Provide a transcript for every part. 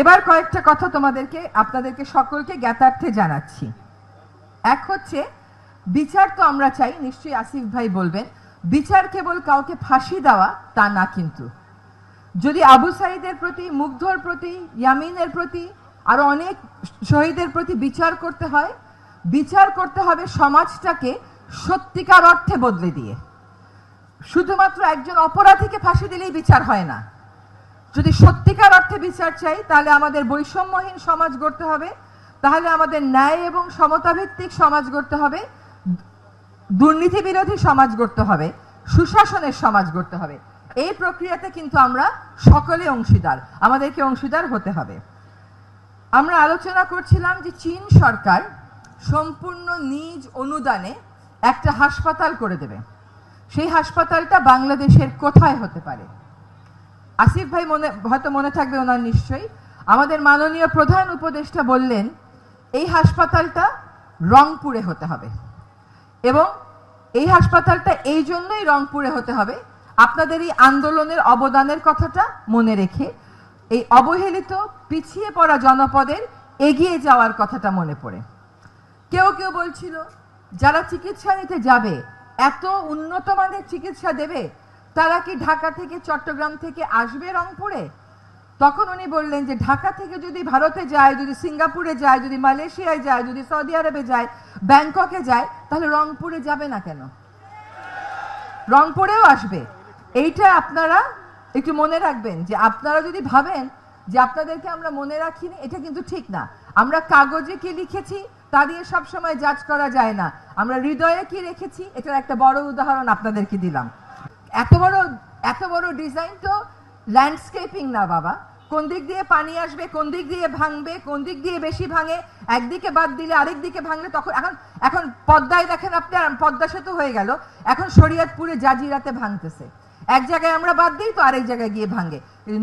এবার কয়েকটা কথা তোমাদেরকে, আপনাদেরকে সকলকে জ্ঞাতার্থে জানাচ্ছি। এক হচ্ছে, বিচার তো আমরা চাই, নিশ্চয়ই আসিফ ভাই বলবেন, বিচার কেবল কাউকে ফাঁসি দেওয়া, তা না কিন্তু। যদি আবু সাইদের প্রতি, মুগ্ধর প্রতি, ইয়ামিনের প্রতি, আরও অনেক শহীদের প্রতি বিচার করতে হয়, বিচার করতে হবে সমাজটাকে সত্যিকার অর্থে বদলে দিয়ে। শুধুমাত্র একজন অপরাধীকে ফাঁসি দিলেই বিচার হয় না। যদি সত্যিকার অর্থে বিচার চাই, তাহলে আমাদের বৈষম্যহীন সমাজ গড়তে হবে, তাহলে আমাদের ন্যায় এবং সমতাভিত্তিক সমাজ গড়তে হবে দুর্নীতি বিরোধী সমাজ গড়তে হবে, সুশাসনের সমাজ গড়তে হবে। এই প্রক্রিয়াতে কিন্তু আমরা সকলে অংশীদার, আমাদেরকে অংশীদার হতে হবে। আমরা আলোচনা করছিলাম যে চীন সরকার সম্পূর্ণ নিজ অনুদানে একটা হাসপাতাল করে দেবে। সেই হাসপাতালটা বাংলাদেশের কোথায় হতে পারে? আসিফ ভাই মনে, হয়তো মনে থাকবে ওনার নিশ্চয়ই। আমাদের মাননীয় প্রধান উপদেষ্টা বললেন, এই হাসপাতালটা রংপুরে হতে হবে। এবং এই হাসপাতালটা এই জন্যই রংপুরে হতে হবে। আপনাদের এই আন্দোলনের অবদানের কথাটা মনে রেখে, এই অবহেলিত, পিছিয়ে পড়া জনপদের এগিয়ে যাওয়ার কথাটা মনে পড়ে। কেউ কেউ বলছিল, যারা চিকিৎসা নিতে যাবে, এত উন্নত মানের চিকিৎসা দেবে তারা কি ঢাকা থেকে চট্টগ্রাম থেকে আসবে রংপুরে? তখন উনি বললেন যে ঢাকা থেকে যদি ভারতে যায়, যদি সিঙ্গাপুরে যায়, যদি মালয়েশিয়ায় যায়, যদি সৌদি আরবে যায়, ব্যাংককে যায়, তাহলে রংপুরে যাবে না কেন? রংপুরেও আসবে। এইটা আপনারা একটু মনে রাখবেন যে আপনারা যদি ভাবেন যে আপনাদেরকে আমরা মনে রাখিনি, এটা কিন্তু ঠিক না। আমরা কাগজে কি লিখেছি, তা দিয়ে সবসময় জাজ করা যায় না। আমরা হৃদয়ে কি রেখেছি, এটার একটা বড় উদাহরণ আপনাদেরকে দিলাম। এত বড় এত বড় ডিজাইন তো ল্যান্ডস্কেপিং না বাবা। কোন দিক দিয়ে পানি আসবে, কোন দিক দিয়ে ভাঙবে, কোন দিক দিয়ে বেশি ভাঙে, একদিকে বাদ দিলে আরেক দিকে ভাঙলে তখন, এখন এখন পদ্মায় দেখেন আপনি পদ্মা সেতু হয়ে গেল, এখন শরীয়তপুরে জাজিরাতে ভাঙতেছে। এক জায়গায় আমরা বাদ দিই তো আরেক জায়গায় গিয়ে ভাঙে।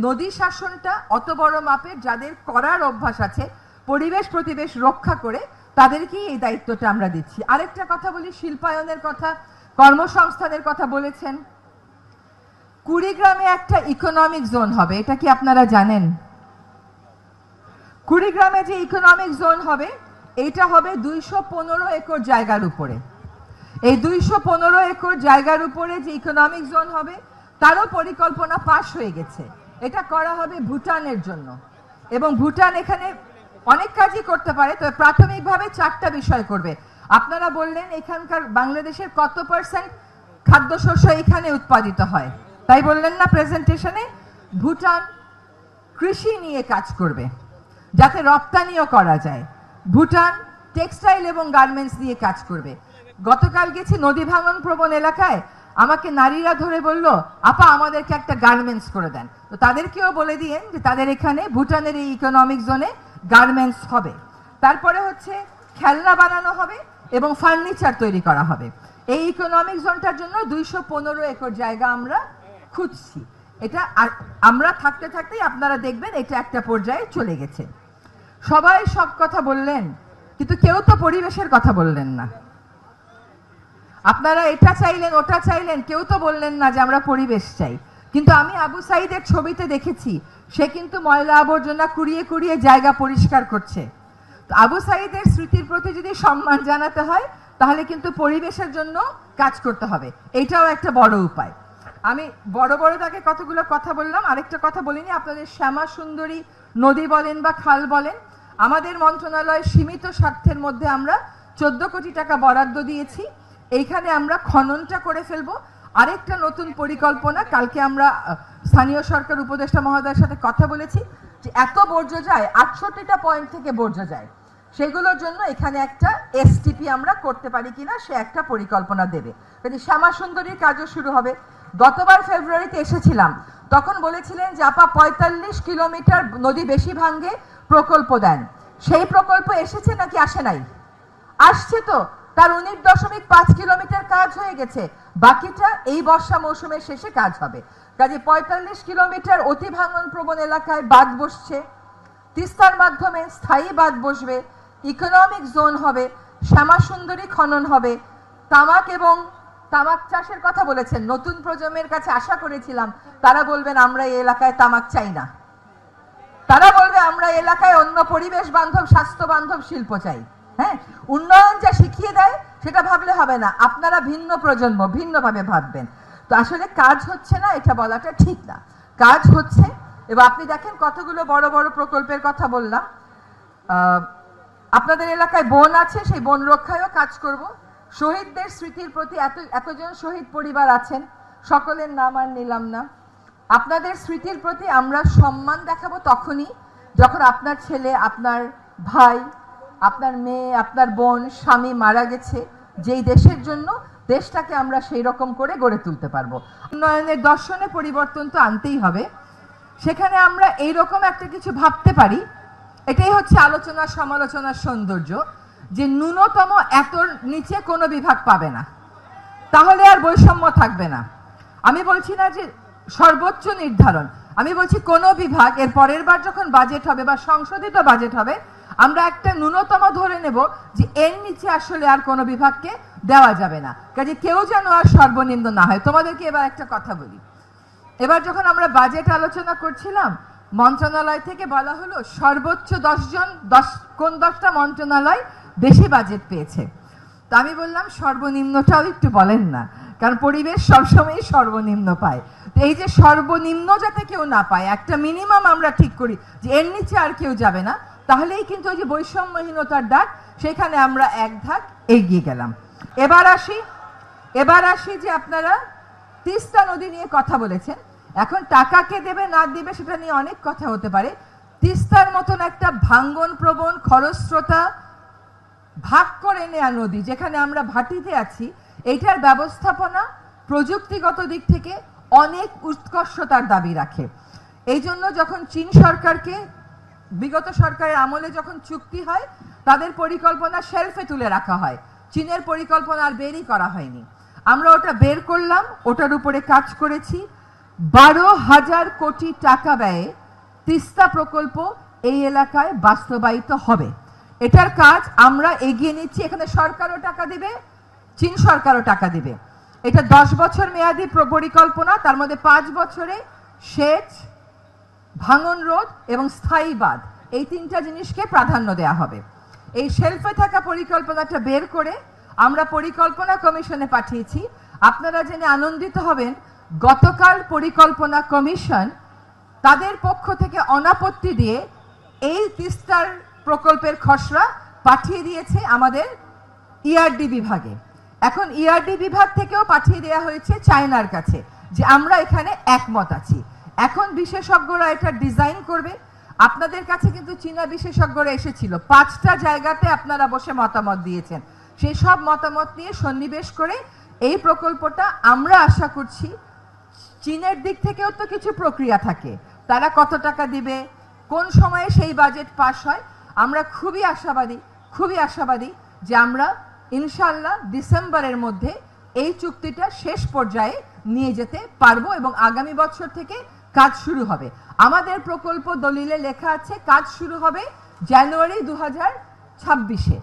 নদী শাসনটা অত বড় মাপের, যাদের করার অভ্যাস আছে, পরিবেশ প্রতিবেশ রক্ষা করে, তাদেরকেই এই দায়িত্বটা আমরা দিচ্ছি। আরেকটা কথা বলি, শিল্পায়নের কথা, কর্মসংস্থানের কথা বলেছেন। কুড়িগ্রামে একটা ইকোনমিক জোন হবে, এটা কি আপনারা জানেন? কুড়িগ্রামে যে ইকোনমিক জোন হবে, এটা হবে দুইশো পনেরো একর জায়গার উপরে। এই দুইশো পনেরো একর জায়গার উপরে যে ইকোনমিক জোন হবে, তারও পরিকল্পনা পাশ হয়ে গেছে। এটা করা হবে ভুটানের জন্য। এবং ভুটান এখানে অনেক কাজই করতে পারে, তবে প্রাথমিকভাবে চারটা বিষয় করবে। আপনারা বললেন এখানকার বাংলাদেশের কত পার্সেন্ট খাদ্যশস্য এখানে উৎপাদিত হয়? তাই বললেন না প্রেজেন্টেশনে ভুটান কৃষি নিয়ে কাজ করবে, যাতে রপ্তানিও করা যায়। ভুটান টেক্সটাইল এবং গার্মেন্টস নিয়ে কাজ করবে। গতকাল গেছি নদী ভাঙন প্রবণ এলাকায়, আমাকে নারীরা ধরে বলল, আপা, আমাদেরকে একটা গার্মেন্টস করে দেন। তো তাদেরকেও বলে দিয়েন যে, তাদের এখানে ভুটানের এই ইকোনমিক জোনে গার্মেন্টস হবে। তারপরে হচ্ছে খেলনা বানানো হবে এবং ফার্নিচার তৈরি করা হবে। এই ইকোনমিক জোনটার জন্য দুইশো পনেরো একর জায়গা আমরা খুঁজছি। এটা আমরা থাকতে থাকতেই আপনারা দেখবেন এটা একটা পর্যায়ে চলে গেছে। সবাই সব কথা বললেন, কিন্তু কেউ তো পরিবেশের কথা বললেন না। আপনারা এটা চাইলেন, ওটা চাইলেন, কেউ তো বললেন না যে আমরা পরিবেশ চাই। কিন্তু আমি আবু সাইদের ছবিতে দেখেছি, সে কিন্তু ময়লা আবর্জনা কুড়িয়ে কুড়িয়ে জায়গা পরিষ্কার করছে। তো আবু সাইদের স্মৃতির প্রতি যদি সম্মান জানাতে হয়, তাহলে কিন্তু পরিবেশের জন্য কাজ করতে হবে। এটাও একটা বড় উপায়। আমি বড় বড় তাকে কতগুলো কথা বললাম, আরেকটা কথা বলিনি, আপনাদের শ্যামা সুন্দরী নদী বলেন বা খাল বলেন, আমাদের মন্ত্রণালয় সীমিত স্বার্থের মধ্যে আমরা চোদ্দ কোটি টাকা বরাদ্দ দিয়েছি, এইখানে আমরা খননটা করে ফেলব। আরেকটা নতুন পরিকল্পনা, কালকে আমরা স্থানীয় সরকার উপদেষ্টা মহোদয়ের সাথে কথা বলেছি, যে এত বর্জ্য যায়, আটষট্টিটা পয়েন্ট থেকে বর্জ্য যায়, সেগুলোর জন্য এখানে একটা এসটিপি আমরা করতে পারি কিনা, সে একটা পরিকল্পনা দেবে। কিন্তু শ্যামা সুন্দরীর কাজও শুরু হবে গতবার ফেব্রুয়ারিতে এসেছিলাম। তখন বলেছিলেন যে, আপা, পঁয়তাল্লিশ কিলোমিটার নদী বেশি ভাঙ্গে প্রকল্প দেন। সেই প্রকল্প এসেছে নাকি আসে নাই? আসছে তো, তার উনিশ দশমিক পাঁচ কিলোমিটার কাজ হয়ে গেছে। বাকিটা এই বর্ষা মৌসুমের শেষে কাজ হবে। কাজে পঁয়তাল্লিশ কিলোমিটার অতি ভাঙন প্রবণ এলাকায় বাদ বসছে। তিস্তার মাধ্যমে স্থায়ী বাদ বসবে। ইকোনমিক জোন হবে। শ্যামা সুন্দরী খনন হবে। তামাক এবং তামাক চাষের কথা বলেছেন। নতুন প্রজন্মের কাছে আশা করেছিলাম, তারা বলবেন আমরা এই এলাকায় তামাক চাই না। তারা বলবে, আমরা এলাকায় অন্য পরিবেশ বান্ধব, স্বাস্থ্য বান্ধব, শিল্প চাই। হ্যাঁ? উন্নয়ন যা শিখিয়ে দেয়, সেটা ভাবলে হবে না। আপনারা ভিন্ন প্রজন্ম, ভিন্নভাবে ভাববেন। তো আসলে কাজ হচ্ছে না, এটা বলাটা ঠিক না। কাজ হচ্ছে, এবার আপনি দেখেন কতগুলো বড় বড় প্রকল্পের কথা বললাম। আপনাদের এলাকায় বন আছে, সেই বন রক্ষায়ও কাজ করব। শহীদদের স্মৃতির প্রতি এত, এতজন শহীদ পরিবার আছেন, সকলের নাম আর নিলাম না। আপনাদের স্মৃতির প্রতি আমরা সম্মান দেখাবো তখনই যখন আপনার ছেলে, আপনার ভাই, আপনার মেয়ে, আপনার বোন, স্বামী মারা গেছে। যেই দেশের জন্য দেশটাকে আমরা সেই রকম করে গড়ে তুলতে পারব। উন্নয়নের দর্শনে পরিবর্তন তো আনতেই হবে। সেখানে আমরা এই রকম একটা কিছু ভাবতে পারি। এটাই হচ্ছে আলোচনা সমালোচনার সৌন্দর্য। যে ন্যূনতম এতর নিচে কোনো বিভাগ পাবে না। তাহলে আর বৈষম্য থাকবে না। আমি বলছি না যে সর্বোচ্চ নির্ধারণ। আমি বলছি কোনো বিভাগ এর পরের বার যখন বাজেট হবে বা সংশোধিত বাজেট হবে, আমরা একটা ন্যূনতম ধরে নেব যে এর নিচে আসলে আর কোনো বিভাগকে দেওয়া যাবে না। কাজে কেউ যেন আর সর্বনিম্ন না হয়। তোমাদেরকে এবার একটা কথা বলি। এবার যখন আমরা বাজেট আলোচনা করছিলাম, মন্ত্রণালয় থেকে বলা হলো সর্বোচ্চ দশজন, দশ, কোন দশটা মন্ত্রণালয় বেশি বাজেট পেয়েছে। তো আমি বললাম, সর্বনিম্নটাও একটু বলেন না, কারণ পরিবেশ সবসময়ই সর্বনিম্ন পায়। তো এই যে সর্বনিম্ন যাতে কেউ না পায়, একটা মিনিমাম আমরা ঠিক করি যে এর নিচে আর কেউ যাবে না, তাহলেই কিন্তু ওই যে বৈষম্যহীনতার ডাক সেখানে আমরা এক ধাক এগিয়ে গেলাম। এবার আসি এবার আসি যে আপনারা তিস্তা নদী নিয়ে কথা বলেছেন। এখন টাকা কে দেবে, না দেবে, সেটা নিয়ে অনেক কথা হতে পারে। তিস্তার মতন একটা ভাঙ্গন প্রবণ খরস্রোতা ভাগ করে নেয়া নদী, যেখানে আমরা ভাটিতে আছি, এইটার ব্যবস্থাপনা প্রযুক্তিগত দিক থেকে অনেক উৎকর্ষতার দাবি রাখে। এই জন্য যখন চীন সরকারকে, বিগত সরকারের আমলে যখন চুক্তি হয়, তাদের পরিকল্পনা শেলফে তুলে রাখা হয়। চীনের পরিকল্পনা আর বেরই করা হয়নি। আমরা ওটা বের করলাম, ওটার উপরে কাজ করেছি। বারো হাজার কোটি টাকা ব্যয়ে তিস্তা প্রকল্প এই এলাকায় বাস্তবায়িত হবে। এটার কাজ আমরা এগিয়ে নিচ্ছি, এখানে সরকারও টাকা দিবে, চীন সরকারও টাকা দিবে। এটা দশ বছর মেয়াদী প্র- পরিকল্পনা, তার মধ্যে পাঁচ বছরে সেচ, ভাঙন রোধ এবং স্থায়ী বাঁধ, এই তিনটা জিনিসকে প্রাধান্য দেওয়া হবে। এই শেলফে থাকা পরিকল্পনাটা বের করে আমরা পরিকল্পনা কমিশনে পাঠিয়েছি। আপনারা জেনে আনন্দিত হবেন, গতকাল পরিকল্পনা কমিশন তাদের পক্ষ থেকে অনাপত্তি দিয়ে এই তিস্তার প্রকল্পের খসড়া পাঠিয়ে দিয়েছে আমাদের ইআরডি বিভাগে। এখন ইআরডি বিভাগ থেকেও পাঠিয়ে দেওয়া হয়েছে চায়নার কাছে যে আমরা এখানে একমত আছি। এখন বিশেষজ্ঞরা এটা ডিজাইন করবে। আপনাদের কাছে কিন্তু চীনা বিশেষজ্ঞরা এসেছিল। পাঁচটা জায়গাতে আপনারা বসে মতামত দিয়েছেন। সেই সব মতামত নিয়ে সন্নিবেশ করে এই প্রকল্পটা আমরা আশা করছি চীনের দিক থেকেও তো কিছু প্রক্রিয়া থাকে। তারা কত টাকা দিবে? কোন সময়ে সেই বাজেট পাস হয়? আমরা খুবই আশাবাদী খুবই আশাবাদী যে আমরা ইনশাল্লাহ ডিসেম্বরের মধ্যে এই চুক্তিটা শেষ পর্যায়ে নিয়ে যেতে পারব এবং আগামী বছর থেকে কাজ শুরু হবে। আমাদের প্রকল্প দলিলে লেখা আছে, কাজ শুরু হবে জানুয়ারি দু হাজার ছাব্বিশে।